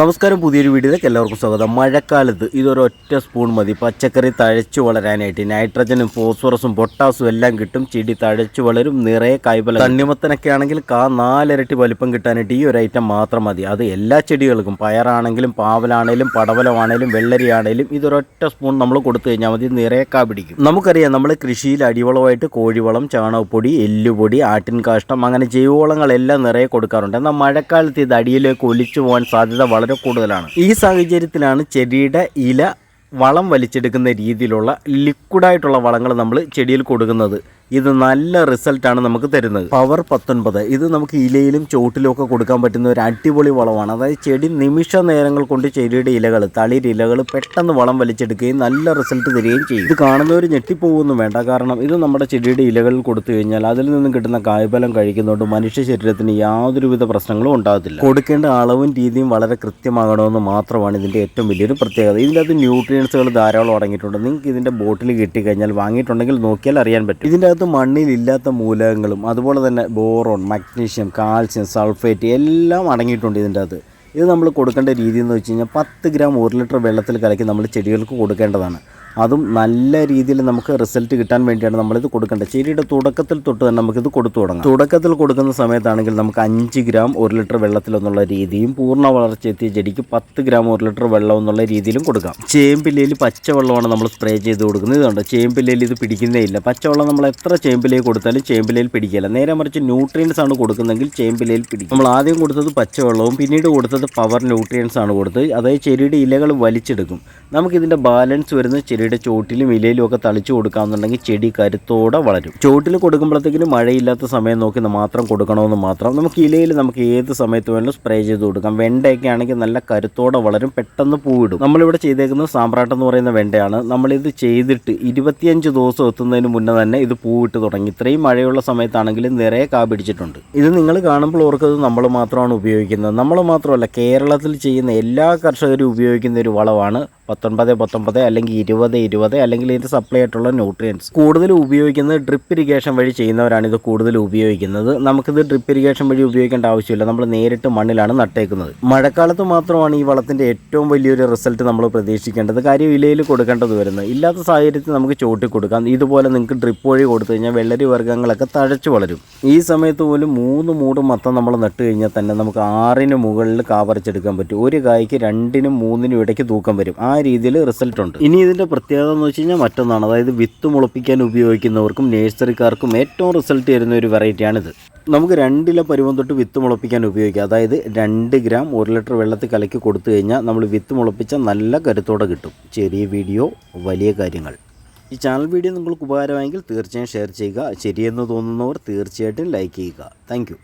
നമസ്കാരം പുതിയൊരു വീഡിയോയിലേക്ക് എല്ലാവർക്കും സ്വാഗതം. മഴക്കാലത്ത് ഇതൊരൊറ്റ സ്പൂൺ മതി. പച്ചക്കറി തഴച്ചു വളരാനായിട്ട് നൈട്രജനും ഫോസ്ഫറസും പൊട്ടാസും എല്ലാം കിട്ടും. ചെടി തഴച്ചു വളരും നിറയെ കായ്ഫലം തണ്ണിമത്തനൊക്കെ ആണെങ്കിൽ കാ നാലിരട്ടി വലിപ്പം കിട്ടാനായിട്ട് ഈ ഒരു ഐറ്റം മാത്രം മതി. അത് എല്ലാ ചെടികൾക്കും പയറാണെങ്കിലും പാവലാണേലും പടവലമാണേലും വെള്ളരിയാണേലും ഇതൊരൊറ്റ സ്പൂൺ നമ്മൾ കൊടുത്തു കഴിഞ്ഞാൽ മതി. നിറയെ കാ പിടിക്കും. നമുക്കറിയാം നമ്മൾ കൃഷിയിൽ അടിവളമായിട്ട് കോഴിവളം ചാണകപ്പൊടി എല്ലുപൊടി ആട്ടിൻ കാഷ്ടം അങ്ങനെ ജൈവവളങ്ങളെല്ലാം നിറയെ കൊടുക്കാറുണ്ട്. എന്നാൽ മഴക്കാലത്ത് ഇത് അടിയിലേക്ക് ഒലിച്ചു പോകാൻ സാധ്യത വളരെ കൂടുതലാണ്. ഈ സാഹചര്യത്തിലാണ് ചെടിയുടെ ഇല വളം വലിച്ചെടുക്കുന്ന രീതിയിലുള്ള ലിക്വിഡായിട്ടുള്ള വളങ്ങൾ നമ്മൾ ചെടിയിൽ കൊടുക്കുന്നത്. ഇത് നല്ല റിസൾട്ടാണ് നമുക്ക് തരുന്നത്. പവർ പത്തൊൻപത്. ഇത് നമുക്ക് ഇലയിലും ചോട്ടിലും ഒക്കെ കൊടുക്കാൻ പറ്റുന്ന ഒരു അടിപൊളി വളമാണ്. അതായത് ചെടി നിമിഷ നേരങ്ങൾ കൊണ്ട് ചെടിയുടെ ഇലകൾ തളിരിലകൾ പെട്ടെന്ന് വളം വലിച്ചെടുക്കുകയും നല്ല റിസൾട്ട് തരികയും ചെയ്യും. ഇത് കാണുന്നവർ ഞെട്ടിപ്പോകുന്നു വേണ്ട. കാരണം ഇത് നമ്മുടെ ചെടിയുടെ ഇലകളിൽ കൊടുത്തു കഴിഞ്ഞാൽ അതിൽ നിന്നും കിട്ടുന്ന കായ്ഫലം കഴിക്കുന്നതുകൊണ്ട് മനുഷ്യ ശരീരത്തിന് യാതൊരുവിധ പ്രശ്നങ്ങളും ഉണ്ടാകത്തില്ല. കൊടുക്കേണ്ട അളവും രീതിയും വളരെ കൃത്യമാകണമെന്ന് മാത്രമാണ് ഇതിന്റെ ഏറ്റവും വലിയൊരു പ്രത്യേകത. ഇതിനകത്ത് ന്യൂട്രിയൻസുകൾ ധാരാളം അടങ്ങിയിട്ടുണ്ട്. നിങ്ങൾക്ക് ഇതിന്റെ ബോട്ടിൽ കിട്ടിക്കഴിഞ്ഞാൽ വാങ്ങിയിട്ടുണ്ടെങ്കിൽ നോക്കിയാൽ അറിയാൻ പറ്റും. ഇതിന്റെ അകത്ത് മണ്ണിലില്ലാത്ത മൂലകങ്ങളും അതുപോലെ തന്നെ ബോറോൺ മഗ്നീഷ്യം കാൽസ്യം സൾഫേറ്റ് എല്ലാം അടങ്ങിയിട്ടുണ്ട് ഇതിന്റെ അകത്ത് ഇത് നമ്മൾ കൊടുക്കേണ്ട രീതി എന്ന് വെച്ച് കഴിഞ്ഞാൽ പത്ത് ഗ്രാം ഒരു ലിറ്റർ വെള്ളത്തിൽ കലക്കി നമ്മൾ ചെടികൾക്ക് കൊടുക്കേണ്ടതാണ്. അതും നല്ല രീതിയിൽ നമുക്ക് റിസൾട്ട് കിട്ടാൻ വേണ്ടിയാണ് നമ്മളിത് കൊടുക്കേണ്ടത്. ചെടിയുടെ തുടക്കത്തിൽ തൊട്ട് തന്നെ നമുക്കിത് കൊടുത്തു തുടങ്ങാം. തുടക്കത്തിൽ കൊടുക്കുന്ന സമയത്താണെങ്കിൽ നമുക്ക് അഞ്ച് ഗ്രാം ഒരു ലിറ്റർ വെള്ളത്തിൽ എന്നുള്ള രീതിയും പൂർണ വളർച്ച എത്തിയ ചെടിക്ക് പത്ത് ഗ്രാം ഒരു ലിറ്റർ വെള്ളം എന്നുള്ള രീതിയിലും കൊടുക്കാം. ചേമ്പിലയിൽ പച്ചവെള്ളമാണ് നമ്മൾ സ്പ്രേ ചെയ്ത് കൊടുക്കുന്നത്. ഇതുണ്ട് ചേമ്പിലയിൽ ഇത് പിടിക്കുന്നേ ഇല്ല. പച്ചവെള്ളം നമ്മൾ എത്ര ചേമ്പിലയിൽ കൊടുത്താലും ചേമ്പിലയിൽ പിടിക്കില്ല. നേരെ മറിച്ച് ന്യൂട്രിയൻസ് ആണ് കൊടുക്കുന്നതെങ്കിൽ ചേമ്പിലയിൽ പിടിക്കും. നമ്മൾ ആദ്യം കൊടുത്തത് പച്ചവെള്ളവും പിന്നീട് കൊടുത്തത് പവർ ന്യൂട്രിയൻസ് ആണ് കൊടുത്തത്. അതായത് ചെടിയുടെ ഇലകൾ വലിച്ചെടുക്കും. നമുക്കിതിന്റെ ബാലൻസ് വരുന്ന ചെടിയുടെ ചോട്ടിലും ഇലയിലും ഒക്കെ തളിച്ചു കൊടുക്കാമെന്നുണ്ടെങ്കിൽ ചെടി കരുത്തോടെ വളരും. ചോട്ടിൽ കൊടുക്കുമ്പോഴത്തേക്കിനും മഴയില്ലാത്ത സമയം നോക്കി മാത്രം കൊടുക്കണമെന്ന് മാത്രം. നമുക്ക് ഇലയിൽ നമുക്ക് ഏത് സമയത്ത് വേണമെങ്കിലും സ്പ്രേ ചെയ്ത് കൊടുക്കാം. വെണ്ടയൊക്കെ ആണെങ്കിൽ നല്ല കരുത്തോടെ വളരും പെട്ടെന്ന് പൂവിടും. നമ്മളിവിടെ ചെയ്തേക്കുന്നത് സാമ്പ്രാട്ട് എന്ന് പറയുന്ന വെണ്ടയാണ്. നമ്മളിത് ചെയ്തിട്ട് ഇരുപത്തിയഞ്ച് ദിവസം എത്തുന്നതിന് മുന്നേ തന്നെ ഇത് പൂവിട്ട് തുടങ്ങി. ഇത്രയും മഴയുള്ള സമയത്താണെങ്കിൽ നിറയെ കാ പിടിച്ചിട്ടുണ്ട് ഇത് നിങ്ങൾ കാണുമ്പോൾ ഓർക്കുന്നത് നമ്മൾ മാത്രമാണ് ഉപയോഗിക്കുന്നത്. നമ്മൾ മാത്രമല്ല കേരളത്തിൽ ചെയ്യുന്ന എല്ലാ കർഷകരും ഉപയോഗിക്കുന്ന ഒരു വളമാണ് പത്തൊൻപത് പത്തൊമ്പത് അല്ലെങ്കിൽ ഇരുപത് ഇരുപത് അല്ലെങ്കിൽ ഇതിന്റെ സപ്ലൈ ആയിട്ടുള്ള ന്യൂട്രിയൻസ് കൂടുതൽ ഉപയോഗിക്കുന്നത് ഡ്രിപ്പ് ഇറിഗേഷൻ വഴി ചെയ്യുന്നവരാണ് ഇത് കൂടുതൽ ഉപയോഗിക്കുന്നത്. നമുക്കിത് ഡ്രിപ്പ് ഇറിഗേഷൻ വഴി ഉപയോഗിക്കേണ്ട ആവശ്യമില്ല. നമ്മൾ നേരിട്ട് മണ്ണിലാണ് നട്ടേക്കുന്നത്. മഴക്കാലത്ത് മാത്രമാണ് ഈ വളത്തിന്റെ ഏറ്റവും വലിയൊരു റിസൾട്ട് നമ്മൾ പ്രതീക്ഷിക്കേണ്ടത്. കാര്യം ഇലയിൽ കൊടുക്കേണ്ടത് വരുന്നത്. ഇല്ലാത്ത സാഹചര്യത്തിൽ നമുക്ക് ചോട്ടി കൊടുക്കാം. ഇതുപോലെ നിങ്ങൾക്ക് ഡ്രിപ്പ് വഴി കൊടുത്തു കഴിഞ്ഞാൽ വെള്ളരി വർഗങ്ങളൊക്കെ തഴച്ചു വളരും. ഈ സമയത്ത് പോലും മൂന്ന് മൂട് മത്തം നമ്മൾ നട്ട് കഴിഞ്ഞാൽ തന്നെ നമുക്ക് ആറിന് മുകളിൽ കാവറിച്ചെടുക്കാൻ പറ്റും. ഒരു കായ്ക്ക് രണ്ടിനും മൂന്നിനും ഇടയ്ക്ക് തൂക്കം വരും. ആ രീതിയിൽ റിസൾട്ട് ഉണ്ട്. ഇനി ഇതിന്റെ പ്രത്യേകത എന്ന് വെച്ച് കഴിഞ്ഞാൽ മറ്റൊന്നാണ്. അതായത് വിത്ത് മുളപ്പിക്കാൻ ഉപയോഗിക്കുന്നവർക്കും നേഴ്സറിക്കാർക്കും ഏറ്റവും റിസൾട്ട് തരുന്ന ഒരു വെറൈറ്റിയാണിത് നമുക്ക് രണ്ടില പരുവം തൊട്ട് വിത്ത് മുളപ്പിക്കാൻ ഉപയോഗിക്കാം. അതായത് രണ്ട് ഗ്രാം ഒരു ലിറ്റർ വെള്ളത്തിൽ കലക്കി കൊടുത്തു കഴിഞ്ഞാൽ നമ്മൾ വിത്ത് മുളപ്പിച്ച നല്ല കരുത്തോടെ കിട്ടും. ചെറിയ വീഡിയോ വലിയ കാര്യങ്ങൾ. ഈ ചാനൽ വീഡിയോ നിങ്ങൾക്ക് ഉപകാരമായെങ്കിൽ തീർച്ചയായും ഷെയർ ചെയ്യുക. ശരിയെന്ന് തോന്നുന്നവർ തീർച്ചയായിട്ടും ലൈക്ക് ചെയ്യുക. താങ്ക്